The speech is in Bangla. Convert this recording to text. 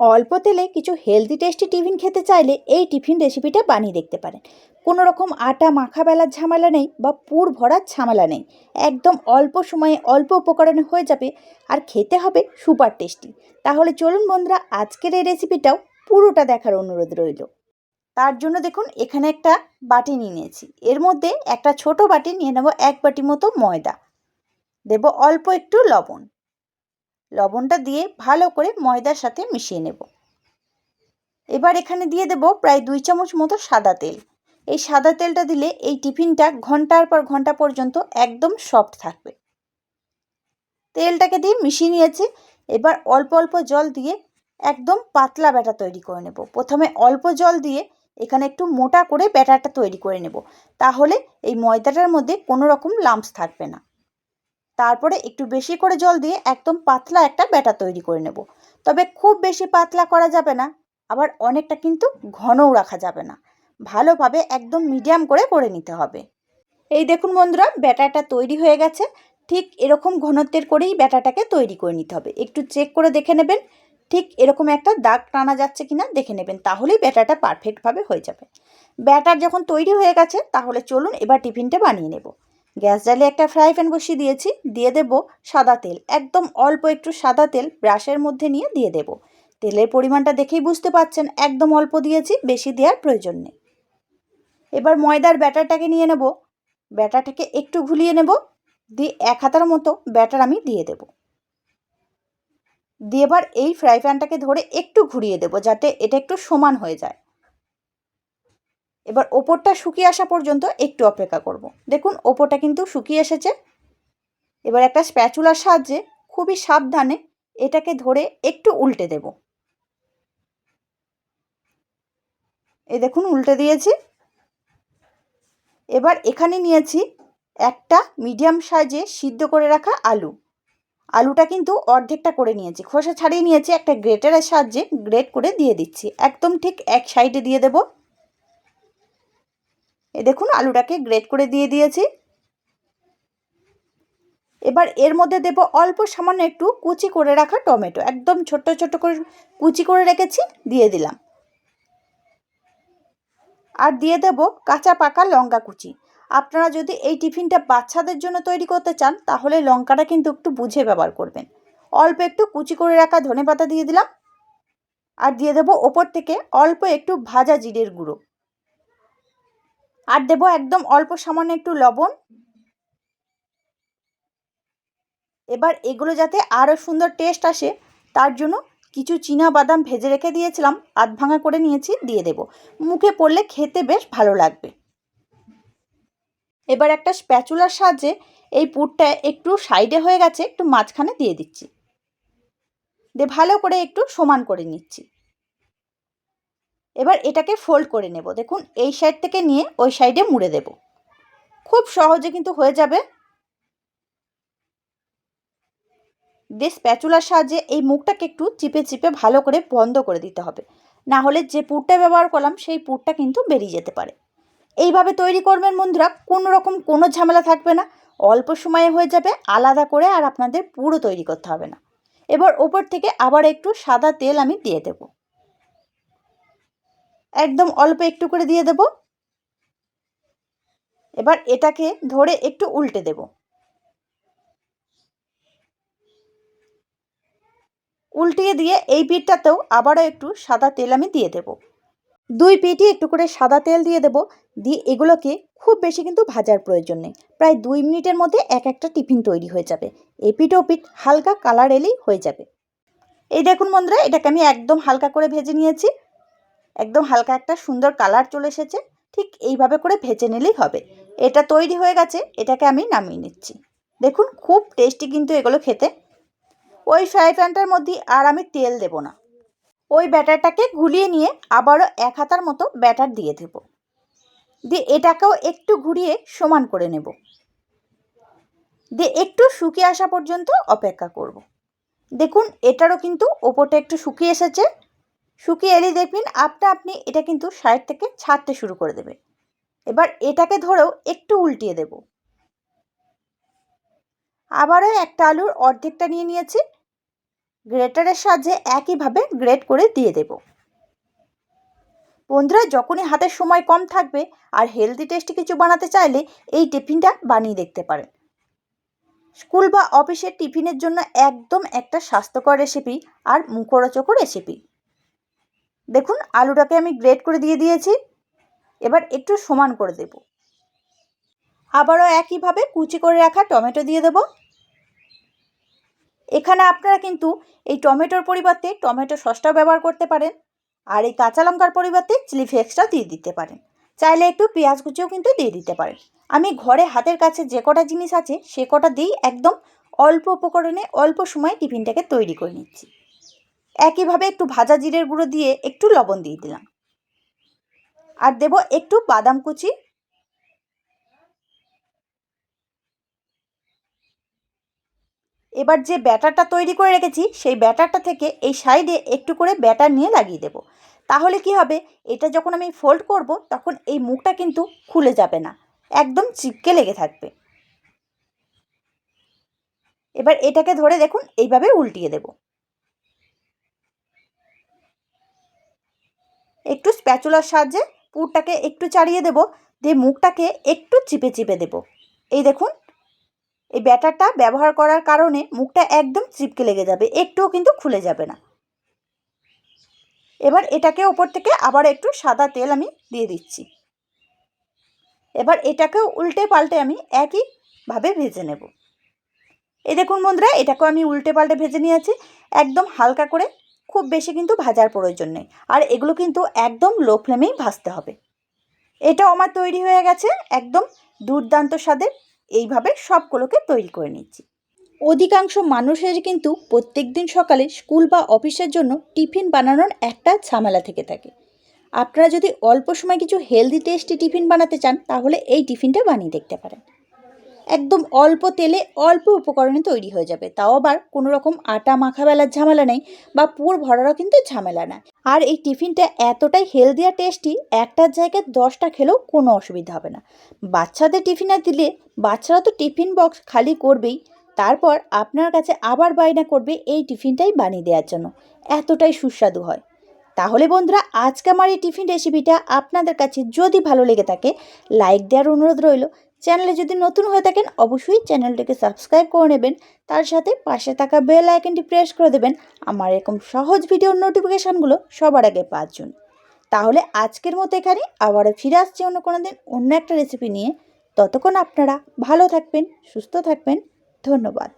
অল্প তেলে কিছু হেলদি টেস্টি টিফিন খেতে চাইলে এই টিফিন রেসিপিটা বানিয়ে দেখতে পারেন। কোনো রকম আটা মাখা বেলার ঝামেলা নেই বা পুর ভরার ঝামেলা নেই। একদম অল্প সময়ে অল্প উপকরণে হয়ে যাবে আর খেতে হবে সুপার টেস্টি তাহলে চলুন বন্ধুরা, আজকের এই রেসিপিটাও পুরোটা দেখার অনুরোধ রইল। তার জন্য দেখুন, এখানে একটা বাটি নিয়ে নিয়েছি। এর মধ্যে একটা ছোট বাটি নিয়ে নেব এক বাটি মতো ময়দা। দেব অল্প একটু লবণ। লবণটা দিয়ে ভালো করে ময়দার সাথে মিশিয়ে নেব। এবার এখানে দিয়ে দেব প্রায় দুই চামচ মতো সাদা তেল। এই সাদা তেলটা দিলে এই টিফিনটা ঘণ্টার পর ঘণ্টা পর্যন্ত একদম সফট থাকবে। তেলটাকে দিয়ে মিশিয়ে নিয়েছি। এবার অল্প অল্প জল দিয়ে একদম পাতলা ব্যাটা তৈরি করে নেব। প্রথমে অল্প জল দিয়ে এখানে একটু মোটা করে ব্যাটারটা তৈরি করে নেব। তাহলে এই ময়দাটার মধ্যে কোনো রকম লাম্পস থাকবে না। তারপরে একটু বেশি করে জল দিয়ে একদম পাতলা একটা ব্যাটার তৈরি করে নেব। তবে খুব বেশি পাতলা করা যাবে না, আবার অনেকটা কিন্তু ঘনও রাখা যাবে না। ভালোভাবে একদম মিডিয়াম করে করে নিতে হবে। এই দেখুন বন্ধুরা ব্যাটারটা তৈরি হয়ে গেছে। ঠিক এরকম ঘনত্বের করেই ব্যাটাটাকে তৈরি করে নিতে হবে। একটু চেক করে দেখে নেবেন। ঠিক এরকম একটা দাগ টানা যাচ্ছে কিনা দেখে নেবেন, তাহলেই ব্যাটারটা পারফেক্টভাবে হয়ে যাবে। ব্যাটার যখন তৈরি হয়ে গেছে, তাহলে চলুন এবার টিফিনটা বানিয়ে নেব। গ্যাস জ্বালে একটা ফ্রাই প্যান বসিয়ে দিয়েছি, দিয়ে দেব সাদা তেল। একদম অল্প একটু সাদা তেল ব্রাশের মধ্যে নিয়ে দিয়ে দেব। তেলের পরিমাণটা দেখেই বুঝতে পাচ্ছেন একদম অল্প দিয়েছি, বেশি দেওয়ার প্রয়োজন নেই। এবার ময়দার ব্যাটারটাকে নিয়ে নেব। ব্যাটারটাকে একটু ঘুলিয়ে নেব, দিয়ে এক হাতার মতো ব্যাটার আমি দিয়ে দেব। দিয়ে এবার এই ফ্রাই প্যানটাকে ধরে একটু ঘুরিয়ে দেব, যাতে এটা একটু সমান হয়ে যায়। এবার ওপরটা শুকিয়ে আসা পর্যন্ত একটু অপেক্ষা করব। দেখুন, ওপরটা কিন্তু শুকিয়ে এসেছে। এবার একটা স্প্যাচুলার সাহায্যে খুবই সাবধানে এটাকে ধরে একটু উল্টে দেব। এ দেখুন, উল্টে দিয়েছি। এবার এখানে নিয়েছি একটা মিডিয়াম সাইজে সিদ্ধ করে রাখা আলু। আলুটা কিন্তু অর্ধেকটা করে নিয়েছি। খোসা ছাড়িয়ে নিয়েছি একটা গ্রেটারের সাহায্যে গ্রেট করে দিয়ে দিচ্ছি। একদম ঠিক এক সাইডে দিয়ে দেবো। এ দেখুন, আলুটাকে গ্রেট করে দিয়ে দিয়েছি। এবার এর মধ্যে দেব অল্প সামান্য একটু কুচি করে রাখা টমেটো। একদম ছোট্ট ছোট্ট করে কুচি করে রেখেছি, দিয়ে দিলাম। আর দিয়ে দেব কাঁচা পাকা লঙ্কা কুচি। আপনারা যদি এই টিফিনটা বাচ্চাদের জন্য তৈরি করতে চান, তাহলে লঙ্কাটা কিন্তু একটু বুঝে ব্যবহার করবেন। অল্প একটু কুচি করে রাখা ধনে পাতা দিয়ে দিলাম। আর দিয়ে দেবো ওপর থেকে অল্প একটু ভাজা জিরের গুঁড়ো। আর দেব একদম অল্প সামান্য একটু লবণ। এবার এগুলো যাতে আরও সুন্দর টেস্ট আসে, তার জন্য কিছু চীনা বাদাম ভেজে রেখে দিয়েছিলাম, আধ ভাঙা করে নিয়েছি, দিয়ে দেব। মুখে পড়লে খেতে বেশ ভালো লাগবে। এবার একটা স্প্যাচুলার সাহায্যে এই পুরটা একটু সাইডে হয়ে গেছে, একটু মাঝখানে দিয়ে দিচ্ছি। দিয়ে ভালো করে একটু সমান করে নিচ্ছি। এবার এটাকে ফোল্ড করে নেব। দেখুন, এই সাইড থেকে নিয়ে ওই সাইডে মুড়ে দেব। খুব সহজে কিন্তু হয়ে যাবে। দিয়ে স্প্যাচুলার সাহায্যে এই মুখটাকে একটু চিপে চিপে ভালো করে বন্ধ করে দিতে হবে। না হলে যে পুরটা ব্যবহার করলাম, সেই পুরটা কিন্তু বেরিয়ে যেতে পারে। এইভাবে তৈরি করবেন বন্ধুরা কোনো রকম কোনো ঝামেলা থাকবে না। অল্প সময়ে হয়ে যাবে, আলাদা করে আর আপনাদের পুরো তৈরি করতে হবে না। এবার ওপর থেকে আবার একটু সাদা তেল আমি দিয়ে দেবো। একদম অল্প একটু করে দিয়ে দেব। এবার এটাকে ধরে একটু উল্টে দেব। উল্টিয়ে দিয়ে এই পিঠটাতেও আবারও একটু সাদা তেল আমি দিয়ে দেব। দুই পিঠে একটু করে সাদা তেল দিয়ে দেব। দিয়ে এগুলোকে খুব বেশি কিন্তু ভাজার প্রয়োজন নেই। প্রায় দুই মিনিটের মধ্যে এক একটা টিফিন তৈরি হয়ে যাবে। এই পিঠ ও পিঠ হালকা কালার এলেই হয়ে যাবে। এই দেখুন বন্ধুরা, এটাকে আমি একদম হালকা করে ভেজে নিয়েছি। একদম হালকা একটা সুন্দর কালার চলে এসেছে, ঠিক এইভাবে করে ভেজে নিলেই হবে। এটা তৈরি হয়ে গেছে, এটাকে আমি নামিয়ে নিচ্ছি। দেখুন, খুব টেস্টি কিন্তু এগুলো খেতে। ওই ফ্রাই প্যানটার মধ্যে আর আমি তেল দেব না। ওই ব্যাটারটাকে গুলিয়ে নিয়ে আবারও এক হাতার মতো ব্যাটার দিয়ে দেব। দিয়ে এটাকেও একটু ঘুরিয়ে সমান করে নেব। দিয়ে একটু শুকিয়ে আসা পর্যন্ত অপেক্ষা করব। দেখুন, এটারও কিন্তু ওপরটা একটু শুকিয়ে এসেছে। শুকিয়ে এলে দেখবেন আপনা আপনি এটা কিন্তু সাইড থেকে ছাড়তে শুরু করে দেবে। এবার এটাকে ধরেও একটু উল্টিয়ে দেব। আবারও একটা আলুর অর্ধেকটা নিয়ে নিয়েছি। গ্রেটারের সাহায্যে একইভাবে গ্রেট করে দিয়ে দেব। বন্ধুরা, যখনই হাতের সময় কম থাকবে আর হেলদি টেস্টি কিছু বানাতে চাইলে এই টিফিনটা বানিয়ে দেখতে পারেন। স্কুল বা অফিসের টিফিনের জন্য একদম একটা স্বাস্থ্যকর রেসিপি আর মুখরোচকও রেসিপি দেখুন, আলুটাকে আমি গ্রেট করে দিয়ে দিয়েছি। এবার একটু সমান করে দেব। আবারও একইভাবে কুচি করে রাখা টমেটো দিয়ে দেব। এখানে আপনারা কিন্তু এই টমেটোর পরিবর্তে টমেটো সসটাও ব্যবহার করতে পারেন। আর এই কাঁচা লঙ্কার পরিবর্তে চিলি ফ্লেক্সটাও দিয়ে দিতে পারেন। চাইলে একটু পেঁয়াজ কুচিও কিন্তু দিয়ে দিতে পারেন। আমি ঘরে হাতের কাছে যে কটা জিনিস আছে, সে কটা দিয়েই একদম অল্প উপকরণে অল্প সময়ে টিফিনটাকে তৈরি করে নিচ্ছি। একইভাবে একটু ভাজা জিরের গুঁড়ো দিয়ে একটু লবণ দিয়ে দিলাম। আর দেব একটু বাদাম কুচি। এবার যে ব্যাটারটা তৈরি করে রেখেছি, সেই ব্যাটারটা থেকে এই সাইডে একটু করে ব্যাটার নিয়ে লাগিয়ে দেব। তাহলে কি হবে, এটা যখন আমি ফোল্ড করব, তখন এই মুখটা কিন্তু খুলে যাবে না, একদম চিপকে লেগে থাকবে। এবার এটাকে ধরে দেখুন, এইভাবে উল্টিয়ে দেব। একটু স্প্যাচুলার সাহায্যে পুরটাকে একটু চাড়িয়ে দেব, দিয়ে মুখটাকে একটু চিপে চিপে দেব। এই দেখুন, এই ব্যাটারটা ব্যবহার করার কারণে মুখটা একদম চিপকে লেগে যাবে, একটুও কিন্তু খুলে যাবে না। এবার এটাকে ওপর থেকে আবার একটু সাদা তেল আমি দিয়ে দিচ্ছি। এবার এটাকেও উল্টে পাল্টে আমি একইভাবে ভেজে নেব। এই দেখুন বন্ধুরা, এটাকেও আমি উল্টে পাল্টে ভেজে নিয়েছি, একদম হালকা করে খুব বেশি কিন্তু ভাজার প্রয়োজন নেই। আর এগুলো কিন্তু একদম লো ফ্লেমেই ভাজতে হবে। এটা আমার তৈরি হয়ে গেছে, একদম দুর্দান্ত স্বাদের। এইভাবে সবগুলোকে তৈরি করে নিচ্ছি। অধিকাংশ মানুষের কিন্তু প্রত্যেক দিন সকালে স্কুল বা অফিসের জন্য টিফিন বানানোর একটা ঝামেলা থেকে থাকে। আপনারা যদি অল্প সময় কিছু হেলদি টেস্টি টিফিন বানাতে চান, তাহলে এই টিফিনটা বানিয়ে দেখতে পারেন। একদম অল্প তেলে অল্প উপকরণে তৈরি হয়ে যাবে। তাও আবার কোনো রকম আটা মাখা বেলার ঝামেলা নেই বা পুর ভরারও কিন্তু ঝামেলা না। আর এই টিফিনটা এতটাই হেলদি আর টেস্টি একটার জায়গায় দশটা খেলেও কোনো অসুবিধা হবে না। বাচ্চাদের টিফিনে দিলে বাচ্চারা তো টিফিন বক্স খালি করবেই। তারপর আপনার কাছে আবার বায়না করবে এই টিফিনটাই বানিয়ে দেওয়ার জন্য। এতটাই সুস্বাদু হয়। তাহলে বন্ধুরা, আজকে আমার এই টিফিন রেসিপিটা আপনাদের কাছে যদি ভালো লেগে থাকে লাইক দেওয়ার অনুরোধ রইল। চ্যানেলে যদি নতুন হয়ে থাকেন, অবশ্যই চ্যানেলটিকে সাবস্ক্রাইব করে নেবেন। তার সাথে পাশে থাকা বেল আইকনটি প্রেস করে দেবেন। আমার এরকম সহজ ভিডিওর নোটিফিকেশানগুলো সবার আগে পাঁচজন তাহলে আজকের মতো এখানে। আবারও ফিরে আসছি অন্য কোনো দিন অন্য একটা রেসিপি নিয়ে। ততক্ষণ আপনারা ভালো থাকবেন, সুস্থ থাকবেন। ধন্যবাদ।